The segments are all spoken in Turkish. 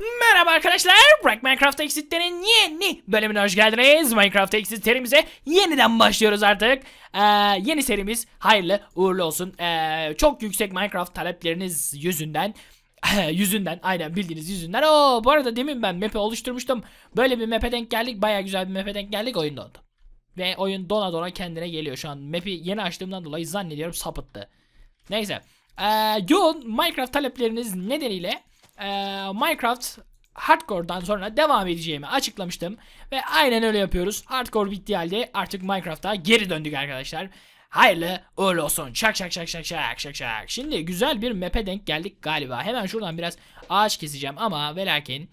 Merhaba arkadaşlar. Break Minecraft Exit'lerin yeni bölümüne hoş geldiniz. Minecraft Exit serimize yeniden başlıyoruz artık. Ee, yeni serimiz hayırlı uğurlu olsun. Ee, çok yüksek Minecraft talepleriniz yüzünden yüzünden aynen bildiğiniz yüzünden. Oo bu arada demin ben map'i oluşturmuştum. Böyle bir map'e denk geldik. Baya güzel bir map'e denk geldik. Oyun dondu. Ve oyun dona dona kendine geliyor şu an. Map'i yeni açtığımdan dolayı zannediyorum sapıttı. Neyse. Ee, yoğun Minecraft talepleriniz nedeniyle ee, Minecraft Hardcore'dan sonra devam edeceğimi açıklamıştım. Ve aynen öyle yapıyoruz. Hardcore bittiği halde artık Minecraft'a geri döndük arkadaşlar. Hayırlı uğurlu olsun. Şak şak şak şak şak şak şak. Şimdi güzel bir map'e denk geldik galiba. Hemen şuradan biraz ağaç keseceğim ama ve lakin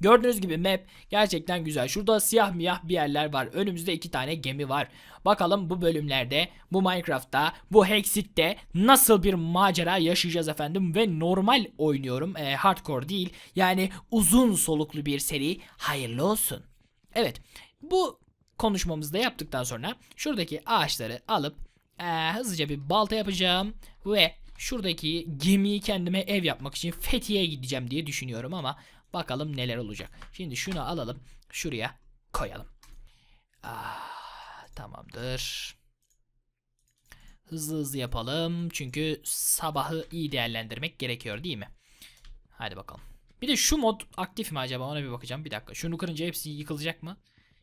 Gördüğünüz gibi map gerçekten güzel. Şurada siyah miyah bir yerler var. Önümüzde iki tane gemi var. Bakalım bu bölümlerde, bu Minecraft'ta, bu Hexit'te nasıl bir macera yaşayacağız efendim. Ve normal oynuyorum. e, hardcore değil. Yani uzun soluklu bir seri. Hayırlı olsun. Evet. Bu konuşmamızı da yaptıktan sonra şuradaki ağaçları alıp e, hızlıca bir balta yapacağım. Ve şuradaki gemiyi kendime ev yapmak için Fethiye'ye gideceğim diye düşünüyorum ama bakalım neler olacak. Şimdi şunu alalım şuraya koyalım. Ah, tamamdır. Hızlı hızlı yapalım çünkü sabahı iyi değerlendirmek gerekiyor değil mi? Hadi bakalım. Bir de şu mod aktif mi acaba ona bir bakacağım. Bir dakika. Şunu kırınca hepsi yıkılacak mı?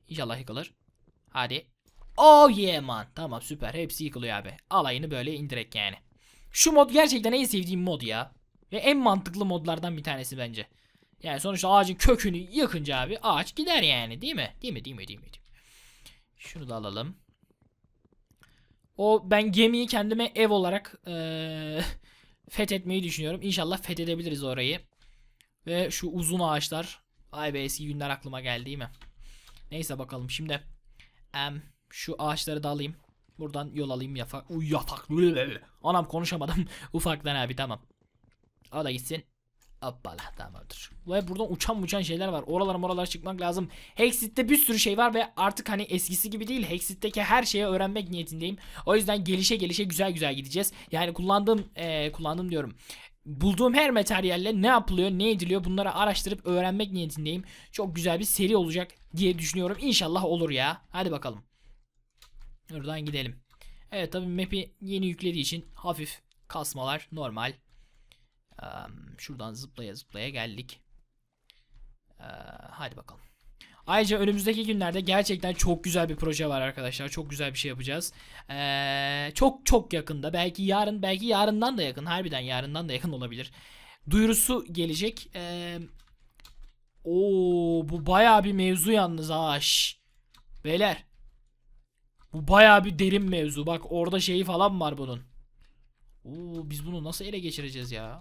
İnşallah yıkılır. Hadi. Oh yeah man. Tamam süper. Hepsi yıkılıyor abi. Alayını böyle indirek yani. Şu mod gerçekten en sevdiğim mod ya. Ve en mantıklı modlardan bir tanesi bence. Yani sonuçta ağacın kökünü yıkınca abi ağaç gider yani değil mi? Değil mi? Değil mi? Değil mi? Değil mi? Şunu da alalım. O ben gemiyi kendime ev olarak eee fethetmeyi düşünüyorum. İnşallah fethedebiliriz orayı. Ve şu uzun ağaçlar. Ay be eski günler aklıma geldi değil mi? Neyse bakalım şimdi. Em, şu ağaçları da alayım. Buradan yol alayım yatak. Uy yatak. Anam konuşamadım. Ufaktan abi tamam. O da gitsin. Hoppala tamamdır. Ve buradan uçan uçan şeyler var. Oralara oralara çıkmak lazım. Hexit'te bir sürü şey var ve artık hani eskisi gibi değil. Hexit'teki her şeyi öğrenmek niyetindeyim. O yüzden gelişe gelişe güzel güzel gideceğiz. Yani kullandığım eee kullandığım diyorum. Bulduğum her materyalle ne yapılıyor, ne ediliyor bunları araştırıp öğrenmek niyetindeyim. Çok güzel bir seri olacak diye düşünüyorum. İnşallah olur ya. Hadi bakalım. Buradan gidelim. Evet tabii map'i yeni yüklediği için hafif kasmalar normal. Şuradan zıplaya zıplaya geldik. Hadi bakalım. Ayrıca önümüzdeki günlerde gerçekten çok güzel bir proje var arkadaşlar. Çok güzel bir şey yapacağız. Eee, çok çok yakında. Belki yarın, belki yarından da yakın. Harbiden yarından da yakın olabilir. Duyurusu gelecek. Eee Oo, bu bayağı bir mevzu yalnız ha. şş. Beyler. Bu bayağı bir derin mevzu. Bak orada şeyi falan var bunun. Oo, biz bunu nasıl ele geçireceğiz ya?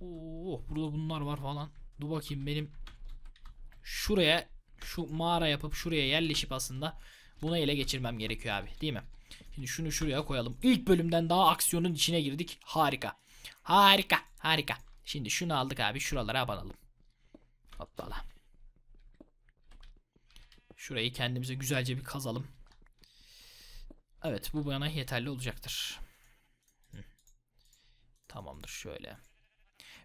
Oo, burada bunlar var falan. Dur bakayım benim şuraya şu mağara yapıp şuraya yerleşip aslında bunu ele geçirmem gerekiyor abi değil mi? Şimdi şunu şuraya koyalım. İlk bölümden daha aksiyonun içine girdik. Harika. Harika. Harika. Şimdi şunu aldık abi. Şuralara abanalım. Hoppala. Şurayı kendimize güzelce bir kazalım. Evet bu bana yeterli olacaktır. Tamamdır şöyle.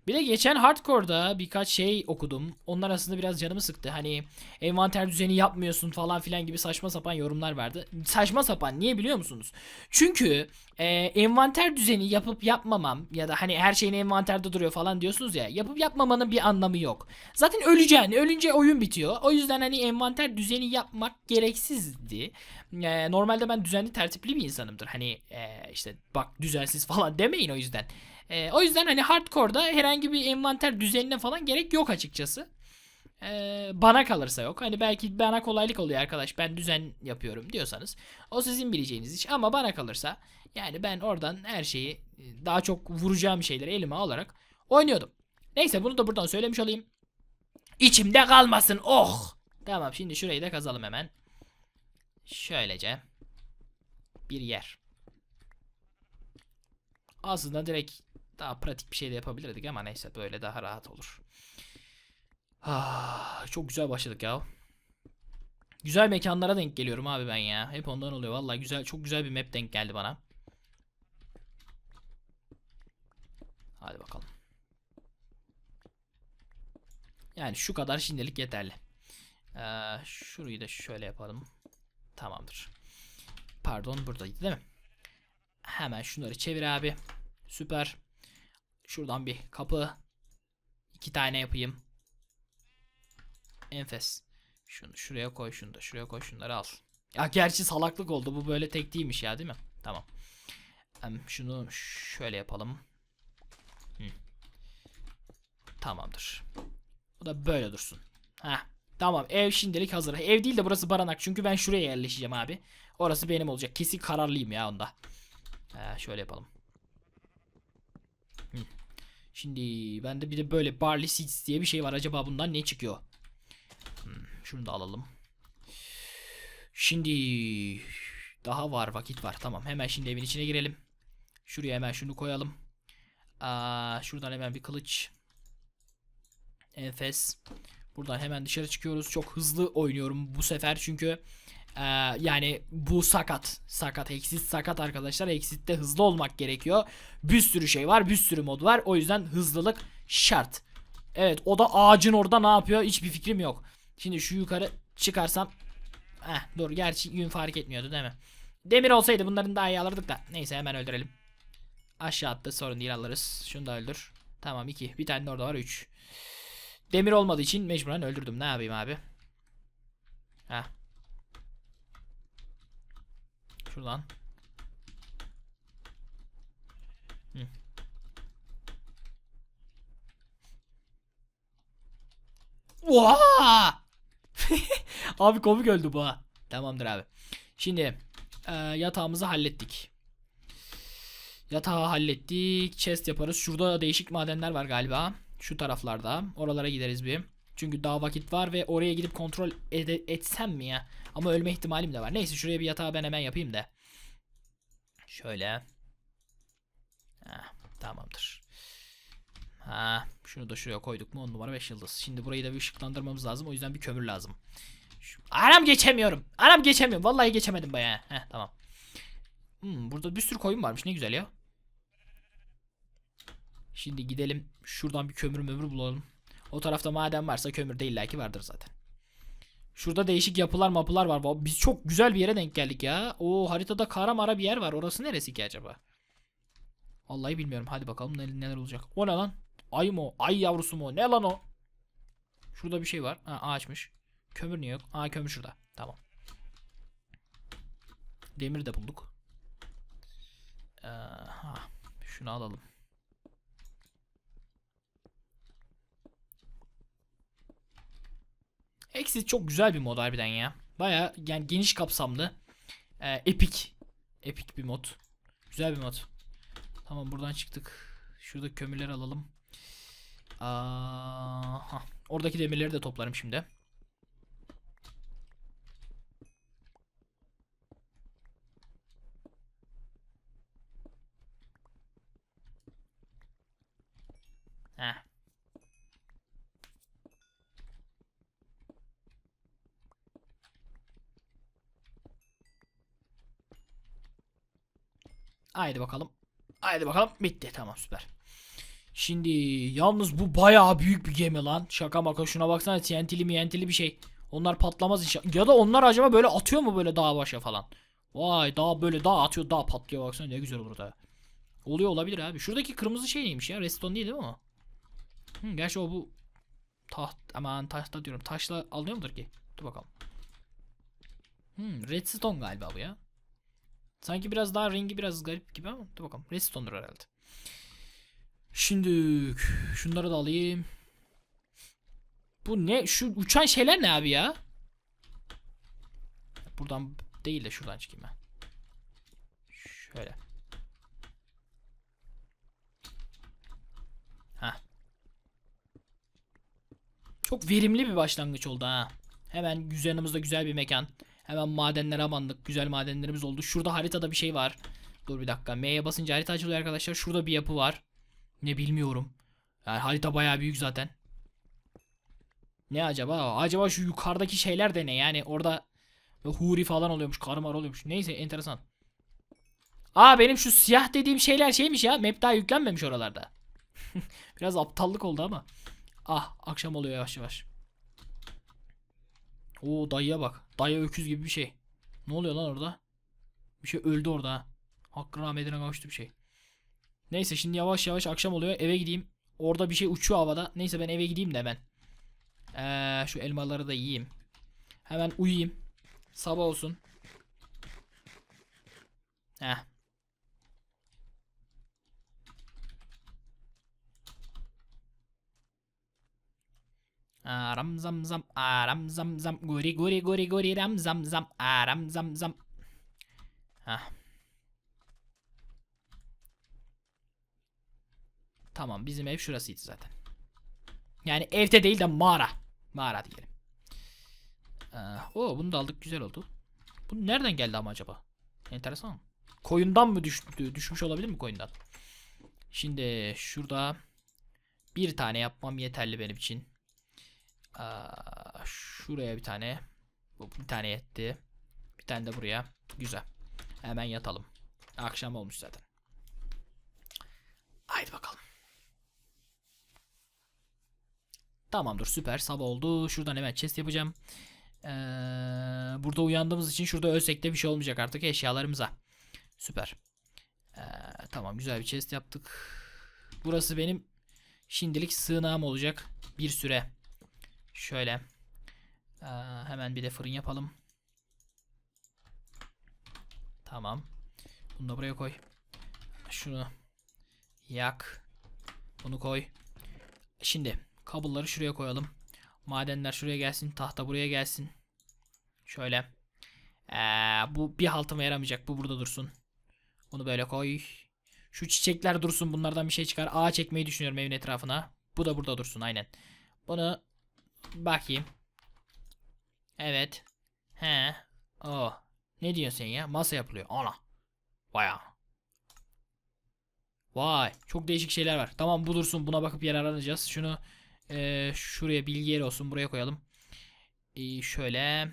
Bir de geçen hardcore'da birkaç şey okudum. Onlar aslında biraz canımı sıktı. Hani envanter düzeni yapmıyorsun falan filan gibi saçma sapan yorumlar vardı. Saçma sapan niye biliyor musunuz? Çünkü e, envanter düzeni yapıp yapmamam ya da hani her şeyin envanterde duruyor falan diyorsunuz ya. Yapıp yapmamanın bir anlamı yok. Zaten öleceksin. Ölünce oyun bitiyor. O yüzden hani envanter düzeni yapmak gereksizdi. E, normalde ben düzenli tertipli bir insanımdır. Hani e, işte bak düzensiz falan demeyin o yüzden. E, o yüzden hani hardcore'da herhangi bir envanter düzenine falan gerek yok açıkçası. E, bana kalırsa yok. Hani belki bana kolaylık oluyor arkadaş ben düzen yapıyorum diyorsanız. O sizin bileceğiniz iş ama bana kalırsa yani ben oradan her şeyi e, daha çok vuracağım şeyleri elime alarak oynuyordum. Neyse bunu da buradan söylemiş olayım. İçimde kalmasın oh. Tamam şimdi şurayı da kazalım hemen. Şöylece bir yer. Aslında direkt daha pratik bir şey de yapabilirdik ama neyse böyle daha rahat olur. Ah, çok güzel başladık ya. Güzel mekanlara denk geliyorum abi ben ya. Hep ondan oluyor. Vallahi güzel çok güzel bir map denk geldi bana. Hadi bakalım. Yani şu kadar şimdilik yeterli. Ee, şurayı da şöyle yapalım. Tamamdır. Pardon buradaydı değil mi? Hemen şunları çevir abi. Süper. Şuradan bir kapı. iki tane yapayım. Enfes. Şunu şuraya koy şunu da şuraya koy şunları al. Ya gerçi salaklık oldu bu böyle tek değilmiş ya değil mi? Tamam. Hem şunu şöyle yapalım. Hı. Tamamdır. Bu da böyle dursun. Heh. Tamam ev şimdilik hazır. Ev değil de burası barınak çünkü ben şuraya yerleşeceğim abi. Orası benim olacak. Kesin kararlıyım ya onda. Ee, şöyle yapalım. Şimdi bende bir de böyle barley seeds diye bir şey var. Acaba bundan ne çıkıyor? Hmm, şunu da alalım. Şimdi daha var vakit var. Tamam hemen şimdi evin içine girelim. Şuraya hemen şunu koyalım. Aa, şuradan hemen bir kılıç. Enfes. Buradan hemen dışarı çıkıyoruz. Çok hızlı oynuyorum bu sefer çünkü ee, yani bu sakat. Sakat. Exit sakat arkadaşlar. Exit'te hızlı olmak gerekiyor. Bir sürü şey var. Bir sürü mod var. O yüzden hızlılık şart. Evet o da ağacın orada ne yapıyor hiçbir fikrim yok. Şimdi şu yukarı çıkarsam. Heh dur gerçi yün fark etmiyordu değil mi? Demir olsaydı bunların daha iyi alırdık da. Neyse hemen öldürelim. Aşağı attı sorun değil alırız. Şunu da öldür. Tamam 2. Bir tane de orada var 3. Demir olmadığı için mecburen öldürdüm. Ne yapayım abi? Heh. Şuradan. Hı. Abi komik öldü bu. Tamamdır abi. Şimdi e, yatağımızı hallettik. Yatağı hallettik. Chest yaparız. Şurada değişik madenler var galiba. Şu taraflarda. Oralara gideriz bir. Çünkü daha vakit var ve oraya gidip kontrol ede- etsem mi ya? Ama ölme ihtimalim de var. Neyse şuraya bir yatağı ben hemen yapayım da. Şöyle. Heh, tamamdır. Ha, şunu da şuraya koyduk mu 10 numara 5 yıldız. Şimdi burayı da bir ışıklandırmamız lazım. O yüzden bir kömür lazım. Şu... Anam geçemiyorum. Anam geçemiyorum. Vallahi geçemedim bayağı. Heh, tamam. Hmm, burada bir sürü koyun varmış. Ne güzel ya. Şimdi gidelim. Şuradan bir kömür mömür bulalım. O tarafta maden varsa kömür de illaki vardır zaten. Şurada değişik yapılar mapılar var. Biz çok güzel bir yere denk geldik ya. O haritada kara mara bir yer var. Orası neresi ki acaba? Vallahi bilmiyorum. Hadi bakalım neler, olacak. O ne lan? Ay mı o? Ay yavrusu mu? Ne lan o? Şurada bir şey var. Ha, ağaçmış. Kömür niye yok? Aa kömür şurada. Tamam. Demir de bulduk. Ee, ha, şunu alalım. Exit çok güzel bir mod harbiden ya. Baya yani geniş kapsamlı. Ee, epic. Epic bir mod. Güzel bir mod. Tamam buradan çıktık. Şurada kömürleri alalım. Aha. Oradaki demirleri de toplarım şimdi. Heh. Haydi bakalım. Haydi bakalım. Bitti. Tamam süper. Şimdi yalnız bu bayağı büyük bir gemi lan. Şaka maka şuna baksana TNT'li MNT'li bir şey. Onlar patlamaz inşallah. Ya da onlar acaba böyle atıyor mu böyle dağ başa falan. Vay dağ böyle dağ atıyor dağ patlıyor baksana ne güzel olur da. Oluyor olabilir abi. Şuradaki kırmızı şey neymiş ya? Redstone değil değil mi o? Hı, gerçi o bu taht aman tahta diyorum. Taşla alınıyor mudur ki? Dur bakalım. Hmm, redstone galiba bu ya. Sanki biraz daha rengi biraz garip gibi ama dur bakalım. Redstone'dur herhalde. Şimdi şunları da alayım. Bu ne? Şu uçan şeyler ne abi ya? Buradan değil de şuradan çıkayım ben. Şöyle. Ha. Çok verimli bir başlangıç oldu ha. Hemen üzerinizde güzel bir mekan. Hemen madenlere abandık. Güzel madenlerimiz oldu. Şurada haritada bir şey var. Dur bir dakika. M'ye basınca harita açılıyor arkadaşlar. Şurada bir yapı var. Ne bilmiyorum. Yani harita bayağı büyük zaten. Ne acaba? Acaba şu yukarıdaki şeyler de ne? Yani orada huri falan oluyormuş. Karmar oluyormuş. Neyse enteresan. Aa benim şu siyah dediğim şeyler şeymiş ya. Map daha yüklenmemiş oralarda. Biraz aptallık oldu ama. Ah akşam oluyor yavaş yavaş. Oo dayıya bak. Dayı öküz gibi bir şey. Ne oluyor lan orada? Bir şey öldü orada ha. Hakkın rahmetine kavuştu bir şey. Neyse şimdi yavaş yavaş akşam oluyor. Eve gideyim. Orada bir şey uçuyor havada. Neyse ben eve gideyim de hemen. Ee, şu elmaları da yiyeyim. Hemen uyuyayım. Sabah olsun. Heh. Aram zam zam aram zam zam guri guri guri guri ram zam zam aram zam zam. Heh. Tamam bizim ev şurasıydı zaten. Yani evde değil de mağara. Mağara diyelim. Ee, o bunu da aldık güzel oldu. Bu nereden geldi ama acaba? Enteresan. Koyundan mı düştü? Düşmüş olabilir mi koyundan? Şimdi şurada bir tane yapmam yeterli benim için. Aa, şuraya bir tane. Bir tane yetti. Bir tane de buraya. Güzel. Hemen yatalım. Akşam olmuş zaten. Haydi bakalım. Tamamdır süper sabah oldu. Şuradan hemen chest yapacağım. Ee, burada uyandığımız için şurada ölsek de bir şey olmayacak artık eşyalarımıza. Süper. Ee, tamam güzel bir chest yaptık. Burası benim şimdilik sığınağım olacak. Bir süre. Şöyle. Hemen bir de fırın yapalım. Tamam. Bunu da buraya koy. Şunu yak. Bunu koy. Şimdi kabloları şuraya koyalım. Madenler şuraya gelsin. Tahta buraya gelsin. Şöyle. Ee, bu bir haltıma yaramayacak. Bu burada dursun. Bunu böyle koy. Şu çiçekler dursun. Bunlardan bir şey çıkar. Ağa çekmeyi düşünüyorum evin etrafına. Bu da burada dursun aynen. Bunu bakayım. Evet. He. Oh. Ne diyorsun sen ya? Masa yapılıyor. Ana. Baya. Vay. Çok değişik şeyler var. Tamam bu dursun. Buna bakıp yer aranacağız. Şunu eee, şuraya bilgi yeri olsun. Buraya koyalım. Ee, şöyle.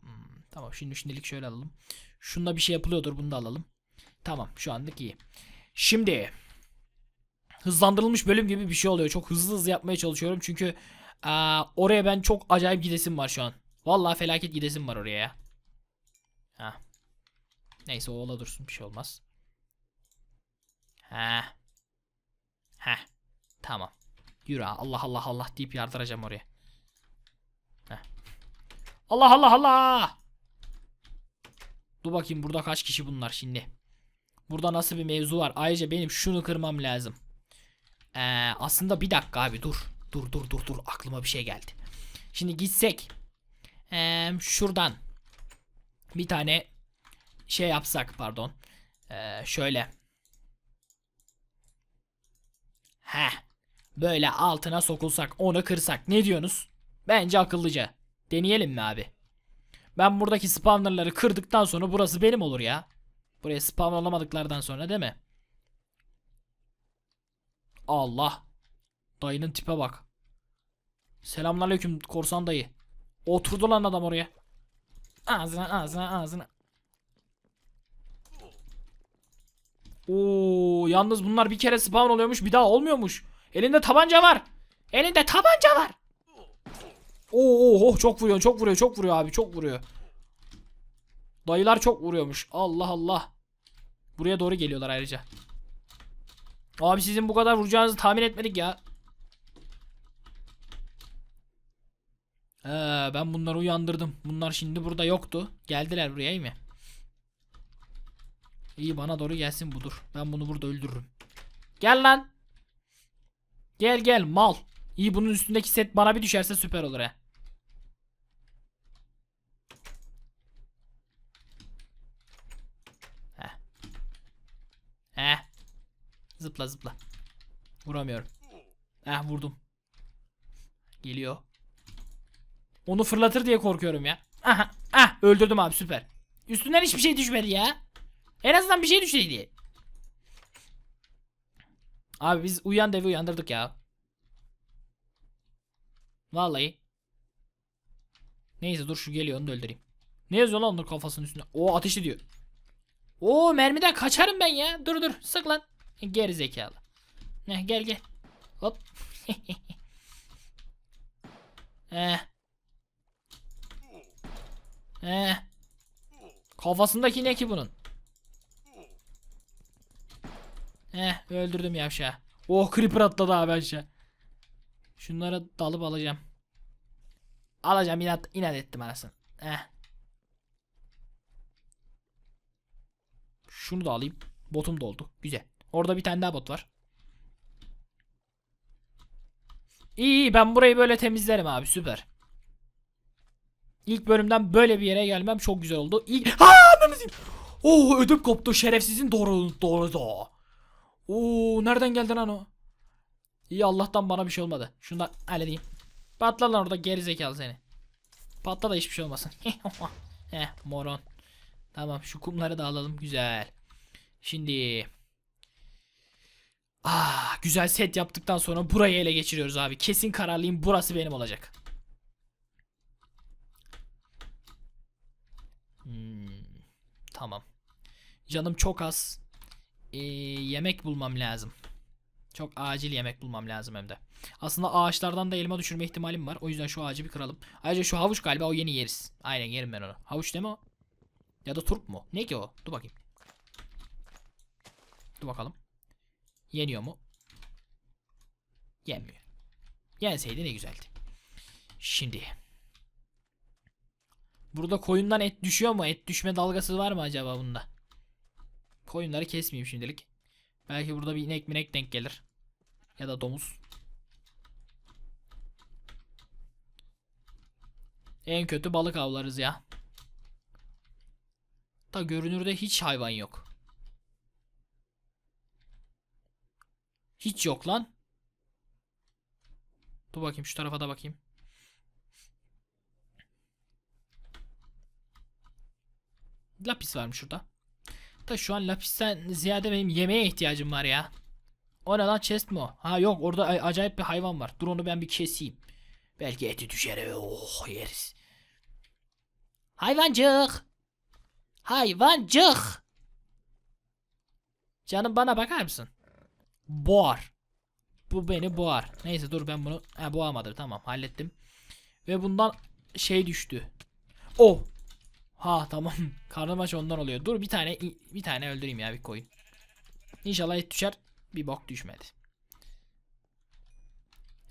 Hmm, tamam. Şimdi şimdilik şöyle alalım. Şunda bir şey yapılıyordur. Bunu da alalım. Tamam. Şu anlık iyi. Şimdi. Hızlandırılmış bölüm gibi bir şey oluyor. Çok hızlı hızlı yapmaya çalışıyorum. Çünkü aa, oraya ben çok acayip gidesim var şu an. Vallahi felaket gidesim var oraya ya. Ha. Neyse o ola dursun bir şey olmaz. Ha. Ha. Tamam. Yürü ha. Allah Allah Allah deyip yardıracağım oraya. Heh. Allah Allah Allah. Dur bakayım burada kaç kişi bunlar şimdi. Burada nasıl bir mevzu var? Ayrıca benim şunu kırmam lazım. Ee, aslında bir dakika abi dur. Dur dur dur dur aklıma bir şey geldi. Şimdi gitsek. Ee, şuradan. Bir tane şey yapsak pardon. Ee, şöyle. Heh. Böyle altına sokulsak onu kırsak ne diyorsunuz? Bence akıllıca. Deneyelim mi abi? Ben buradaki spawnerları kırdıktan sonra burası benim olur ya. Buraya spawn olamadıklardan sonra değil mi? Allah. Dayının tipe bak. Selamünaleyküm korsan dayı. Oturdu lan adam oraya. Ağzına ağzına ağzına. Oo, yalnız bunlar bir kere spawn oluyormuş bir daha olmuyormuş. Elinde tabanca var. Elinde tabanca var. Oo, oh, oh, çok vuruyor çok vuruyor çok vuruyor abi çok vuruyor. Dayılar çok vuruyormuş. Allah Allah. Buraya doğru geliyorlar ayrıca. Abi sizin bu kadar vuracağınızı tahmin etmedik ya. Ben bunları uyandırdım. Bunlar şimdi burada yoktu. Geldiler buraya iyi mi? İyi bana doğru gelsin budur. Ben bunu burada öldürürüm. Gel lan. Gel gel mal. İyi bunun üstündeki set bana bir düşerse süper olur he. Heh. Zıpla zıpla. Vuramıyorum. Heh vurdum. Geliyor. Onu fırlatır diye korkuyorum ya. Aha. Ah öldürdüm abi süper. Üstünden hiçbir şey düşmedi ya. En azından bir şey düşseydi. Abi biz uyan devi uyandırdık ya. Vallahi. Neyse dur şu geliyor onu da öldüreyim. Ne yazıyor lan onun kafasının üstünde? O ateş ediyor. Oo mermiden kaçarım ben ya. Dur dur sık lan. Geri zekalı. Heh, gel gel. Hop. Eh. Eh. Kafasındaki ne ki bunun? Eh öldürdüm yavşağı. Oh creeper atladı abi aşağı. Şunları dalıp alacağım. Alacağım inat, inat ettim anasını. Eh. Şunu da alayım. Botum doldu. Güzel. Orada bir tane daha bot var. İyi iyi ben burayı böyle temizlerim abi süper. İlk bölümden böyle bir yere gelmem çok güzel oldu. İlk... Ha Oh ödüm koptu şerefsizin doğru doğru da. Oo nereden geldin lan o? İyi Allah'tan bana bir şey olmadı. Şundan halledeyim. Patla lan orada geri zekalı seni. Patla da hiçbir şey olmasın. Heh moron. Tamam şu kumları da alalım güzel. Şimdi Ah güzel set yaptıktan sonra burayı ele geçiriyoruz abi. Kesin kararlıyım burası benim olacak. Tamam. Canım çok az. Ee, yemek bulmam lazım. Çok acil yemek bulmam lazım hem de. Aslında ağaçlardan da elma düşürme ihtimalim var. O yüzden şu ağacı bir kıralım. Ayrıca şu havuç galiba o yeni yeriz. Aynen yerim ben onu. Havuç değil mi o? Ya da turp mu? Ne ki o? Dur bakayım. Dur bakalım. Yeniyor mu? Yenmiyor. Yenseydi ne güzeldi. Şimdi. Burada koyundan et düşüyor mu? Et düşme dalgası var mı acaba bunda? Koyunları kesmeyeyim şimdilik. Belki burada bir inek minek denk gelir. Ya da domuz. En kötü balık avlarız ya. Da görünürde hiç hayvan yok. Hiç yok lan. Dur bakayım şu tarafa da bakayım. Lapis varmış şurada. Da şu an lapisten ziyade benim yemeğe ihtiyacım var ya. O ne lan chest mi o? Ha yok orada acayip bir hayvan var. Dur onu ben bir keseyim. Belki eti düşer. Oh yeriz. Hayvancık. Hayvancık. Canım bana bakar mısın? Boğar. Bu beni boğar. Neyse dur ben bunu ha, boğamadı tamam hallettim. Ve bundan şey düştü. Oh. Ha tamam. Karnım ondan oluyor. Dur bir tane bir tane öldüreyim ya bir koyun. İnşallah et düşer. Bir bok düşmedi.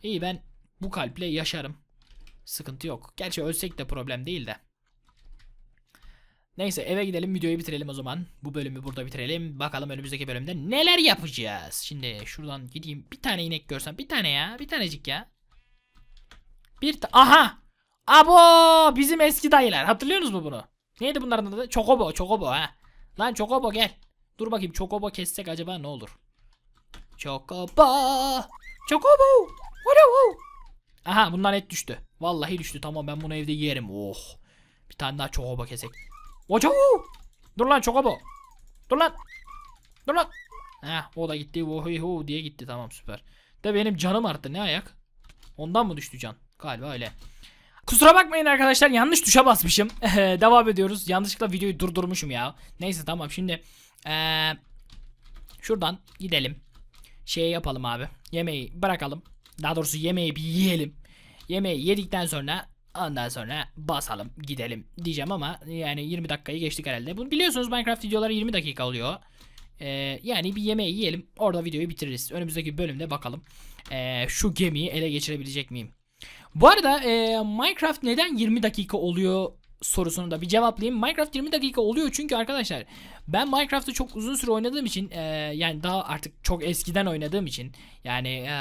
İyi ben bu kalple yaşarım. Sıkıntı yok. Gerçi ölsek de problem değil de. Neyse eve gidelim videoyu bitirelim o zaman. Bu bölümü burada bitirelim. Bakalım önümüzdeki bölümde neler yapacağız. Şimdi şuradan gideyim. Bir tane inek görsem. Bir tane ya. Bir tanecik ya. Bir ta Aha! Abo! Bizim eski dayılar. Hatırlıyorsunuz mu bunu? Neydi bunların adı? Çokobo. Çokobo ha. Lan Çokobo gel. Dur bakayım Çokobo kessek acaba ne olur? Çokobo! Çokobo! Woo! Aha bundan et düştü. Vallahi düştü. Tamam ben bunu evde yerim. Oh. Bir tane daha Çokobo kesek. Oço! Dur lan Çokobo. Dur lan. Dur lan. Heh o da gitti. Ohihu diye gitti. Tamam süper. De benim canım arttı. Ne ayak? Ondan mı düştü can? Galiba öyle. Kusura bakmayın arkadaşlar yanlış tuşa basmışım. Devam ediyoruz. Yanlışlıkla videoyu durdurmuşum ya. Neyse tamam şimdi ee, şuradan gidelim. Şey yapalım abi. Yemeği bırakalım. Daha doğrusu yemeği bir yiyelim. Yemeği yedikten sonra ondan sonra basalım gidelim diyeceğim ama yani 20 dakikayı geçtik herhalde. Bunu biliyorsunuz Minecraft videoları 20 dakika oluyor. Ee, yani bir yemeği yiyelim orada videoyu bitiririz. Önümüzdeki bölümde bakalım ee, şu gemiyi ele geçirebilecek miyim? Bu arada e, Minecraft neden 20 dakika oluyor sorusunu da bir cevaplayayım. Minecraft 20 dakika oluyor çünkü arkadaşlar ben Minecraft'ı çok uzun süre oynadığım için e, yani daha artık çok eskiden oynadığım için yani e,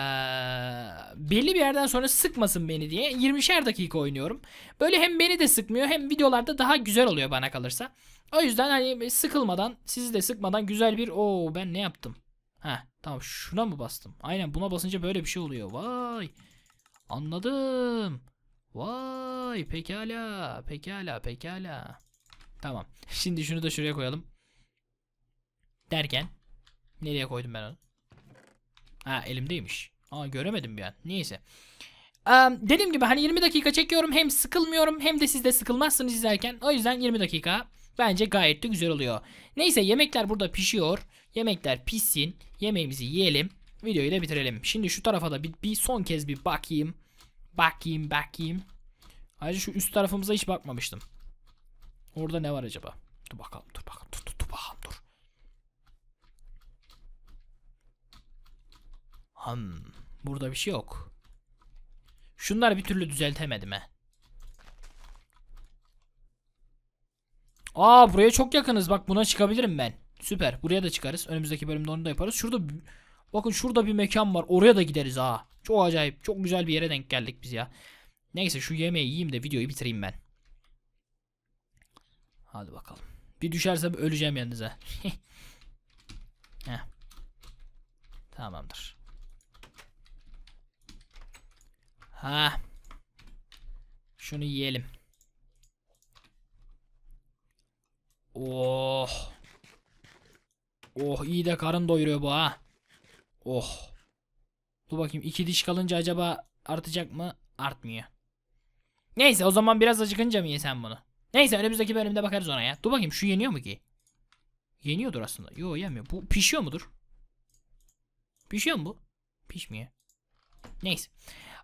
belli bir yerden sonra sıkmasın beni diye 20'şer dakika oynuyorum. Böyle hem beni de sıkmıyor hem videolarda daha güzel oluyor bana kalırsa. O yüzden hani sıkılmadan sizi de sıkmadan güzel bir o ben ne yaptım? Ha tamam şuna mı bastım? Aynen buna basınca böyle bir şey oluyor. Vay. Anladım. Vay pekala pekala pekala. Tamam. Şimdi şunu da şuraya koyalım. Derken nereye koydum ben onu? Ha elimdeymiş. Aa göremedim bir an. Neyse. Ee, dediğim gibi hani 20 dakika çekiyorum. Hem sıkılmıyorum hem de siz de sıkılmazsınız izlerken. O yüzden 20 dakika bence gayet de güzel oluyor. Neyse yemekler burada pişiyor. Yemekler pişsin. Yemeğimizi yiyelim. Videoyu da bitirelim. Şimdi şu tarafa da bir, bir son kez bir bakayım. Bakayım bakayım. Ayrıca şu üst tarafımıza hiç bakmamıştım. Orada ne var acaba? Dur bakalım dur bakalım dur dur, dur bakalım dur. Hmm, burada bir şey yok. Şunları bir türlü düzeltemedim he. Aa buraya çok yakınız. Bak buna çıkabilirim ben. Süper. Buraya da çıkarız. Önümüzdeki bölümde onu da yaparız. Şurada bakın şurada bir mekan var. Oraya da gideriz ha. Çok acayip. Çok güzel bir yere denk geldik biz ya. Neyse şu yemeği yiyeyim de videoyu bitireyim ben. Hadi bakalım. Bir düşersem öleceğim yanınıza. Heh. Tamamdır. Ha. Şunu yiyelim. Oh. Oh iyi de karın doyuruyor bu ha. Oh. Dur bakayım iki diş kalınca acaba artacak mı? Artmıyor. Neyse o zaman biraz acıkınca mı yesem bunu? Neyse önümüzdeki bölümde bakarız ona ya. Dur bakayım şu yeniyor mu ki? Yeniyordur aslında. Yo yemiyor. Bu pişiyor mudur? Pişiyor mu bu? Pişmiyor. Neyse.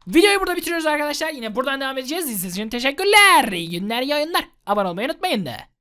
Videoyu burada bitiriyoruz arkadaşlar. Yine buradan devam edeceğiz. İzlediğiniz için teşekkürler. İyi günler, iyi oyunlar. Abone olmayı unutmayın da.